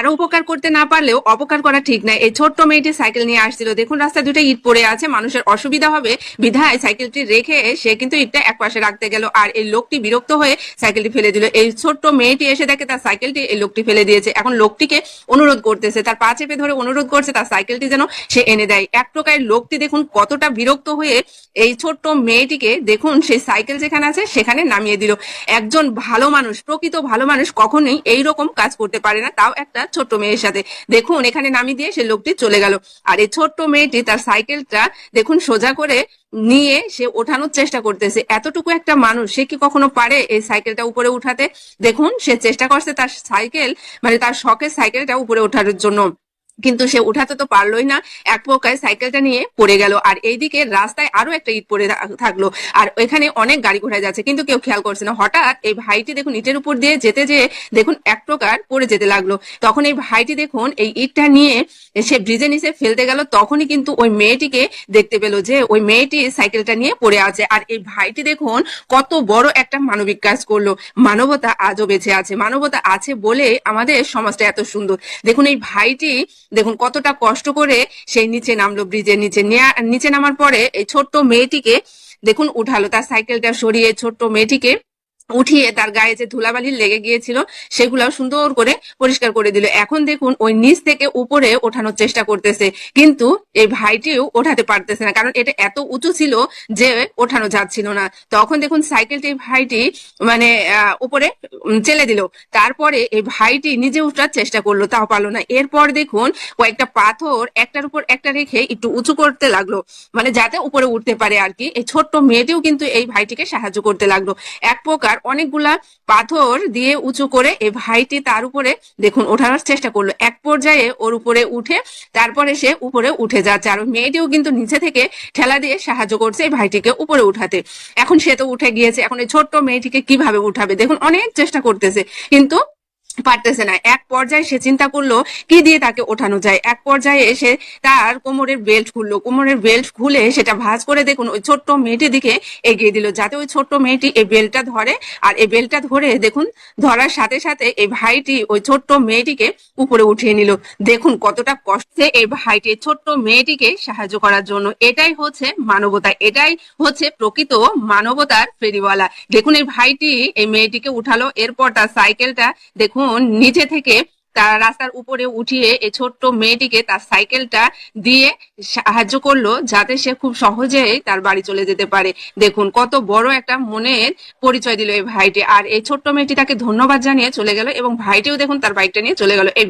কারও উপকার করতে না পারলেও অপকার করা ঠিক না। এই ছোট্ট মেয়েটি সাইকেল নিয়ে আসছিল। দেখুন, রাস্তায় দুটো ইট পড়ে আছে। মানুষের অসুবিধা হবে। বিধায় সাইকেলটি রেখে সে কিন্তু ইটটা এক পাশে রাখতে গেল। আর এই লোকটি বিরক্ত হয়ে সাইকেলটি ফেলে দিল। এই ছোট্ট মেয়েটি এসে দেখে তার সাইকেলটি এই লোকটি ফেলে দিয়েছে। এখন লোকটিকে অনুরোধ করতেছে। তার পা চেপে ধরে অনুরোধ করছে তার সাইকেলটি যেন সে এনে দেয়। এক প্রকারের লোকটি দেখুন কতটা বিরক্ত হয়ে এই ছোট্ট মেয়েটিকে দেখুন সেই সাইকেল যেখানে আছে সেখানে নামিয়ে দিল। একজন ভালো মানুষ, প্রকৃত ভালো মানুষ কখনোই এই রকম কাজ করতে পারে না। তাও একটা ছোট্ট মেয়ের সাথে। দেখুন, এখানে নামিয়ে দিয়ে সে লোকটি চলে গেল। আর এই ছোট্ট মেয়েটি তার সাইকেলটা, দেখুন, সোজা করে নিয়ে সে ওঠানোর চেষ্টা করতেছে। এতটুকু একটা মানুষ, সে কি কখনো পারে এই সাইকেলটা উপরে উঠাতে? দেখুন, সে চেষ্টা করছে তার সাইকেল মানে তার শখের সাইকেলটা উপরে ওঠার জন্য। কিন্তু সে উঠাতে তো পারলোই না। এক প্রকার সাইকেলটা নিয়ে পড়ে গেল। আর এইদিকে রাস্তায় আরও একটা ইট পড়ে থাকল। আর এখানে অনেক গাড়ি ঘোড়া যাচ্ছে। কিন্তু কেউ খেয়াল করছে না। হঠাৎ এই ভাইটি দেখুন ইটের উপর দিয়ে যেতে যেয়ে দেখুন এক প্রকার পড়ে যেতে লাগল। তখন এই ভাইটি দেখুন এই ইটটা নিয়ে সে ব্রিজে নিচে ফেলতে গেল। তখনই কিন্তু ওই মেয়েটিকে দেখতে পেল যে ওই মেয়েটি সাইকেলটা নিয়ে পড়ে আছে। আর এই ভাইটি দেখুন কত বড় একটা মানবিক কাজ করল। মানবতা আজও বেঁচে আছে। মানবতা আছে বলে আমাদের সমাজটা এত সুন্দর। দেখুন এই ভাইটি দেখুন, কতটা কষ্ট করে সেই নিচে নামলো ব্রিজের নিচে। নিচে নামার পরে এই ছোট্ট মেয়েটিকে দেখুন, উঠালো। তার সাইকেলটা সরিয়ে ছোট্ট মেয়েটিকে উঠিয়ে তার গায়ে যে ধুলাবালি লেগে গিয়েছিল সেগুলো সুন্দর করে পরিষ্কার করে দিল। এখন দেখুন, ওই নিচ থেকে উপরে ওঠানোর চেষ্টা করতেছে। কিন্তু এই ভাইটিও ওঠাতে পারতেছে না, কারণ এটা এত উঁচু ছিল যে ওঠানো যাচ্ছিল না। তখন দেখুন, সাইকেলটি ভাইটি মানে উপরে চেলে দিল। তারপরে এই ভাইটি নিজে উঠার চেষ্টা করল, তাও পারল না। এরপর দেখুন, কয়েকটা পাথর একটার উপর একটা রেখে একটু উঁচু করতে লাগল। মানে যাতে উপরে উঠতে পারে আর কি। এই ছোট্ট মেয়েটিও কিন্তু এই ভাইটিকে সাহায্য করতে লাগল। এক প্রকার অনেকগুলা পাথর দিয়ে উঁচু করে এই ভাইটি তার উপরে দেখুন ওঠানোর চেষ্টা করল। এক পর্যায়ে ওর উপরে উঠে তারপরে সে উপরে উঠে যাচ্ছে আর মেয়েটিও কিন্তু নিচে থেকে ঠেলা দিয়ে সাহায্য করছে এই ভাইটিকে উপরে উঠাতে। এখন সে তো উঠে গিয়েছে। এখন এই ছোট্ট মেয়েটিকে কীভাবে উঠাবে? দেখুন অনেক চেষ্টা করতেছে। কিন্তু পারতেছে না। এক পর্যায়ে সে চিন্তা করল, কি দিয়ে তাকে ওঠানো যায়? এক পর্যায়ে এসে তার কোমরের বেল্ট খুললো। কোমরের বেল্ট খুলে সেটা ভাঁজ করে দেখুন, ওই ছোট্ট মেয়েটির দিকে এগিয়ে দিল, যাতে ওই ছোট্ট মেয়েটি এই বেল্টটা ধরে। আর এই বেল্টটা ধরে দেখুন, ধরার সাথে সাথে এই ভাইটি ওই ছোট্ট মেয়েটিকে উপরে উঠিয়ে নিল। দেখুন কতটা কষ্টে এই ভাইটি ছোট্ট মেয়েটিকে সাহায্য করার জন্য। এটাই হচ্ছে মানবতা, এটাই হচ্ছে প্রকৃত মানবতার ফেরিওয়ালা। দেখুন এই ভাইটি এই মেয়েটিকে উঠালো, এরপর তার সাইকেলটা দেখুন নিচে থেকে তার রাস্তার উপরে উঠিয়ে এই ছোট্ট মেয়েটিকে তার সাইকেলটা দিয়ে সাহায্য করল যাতে সে খুব সহজেই তার বাড়ি চলে যেতে পারে। দেখুন, কত বড় একটা মনের পরিচয় দিল এই ভাইটি। আর এই ছোট্ট মেয়েটি তাকে ধন্যবাদ জানিয়ে চলে গেল এবং ভাইটিও দেখুন তার বাইকটা নিয়ে চলে গেল। এই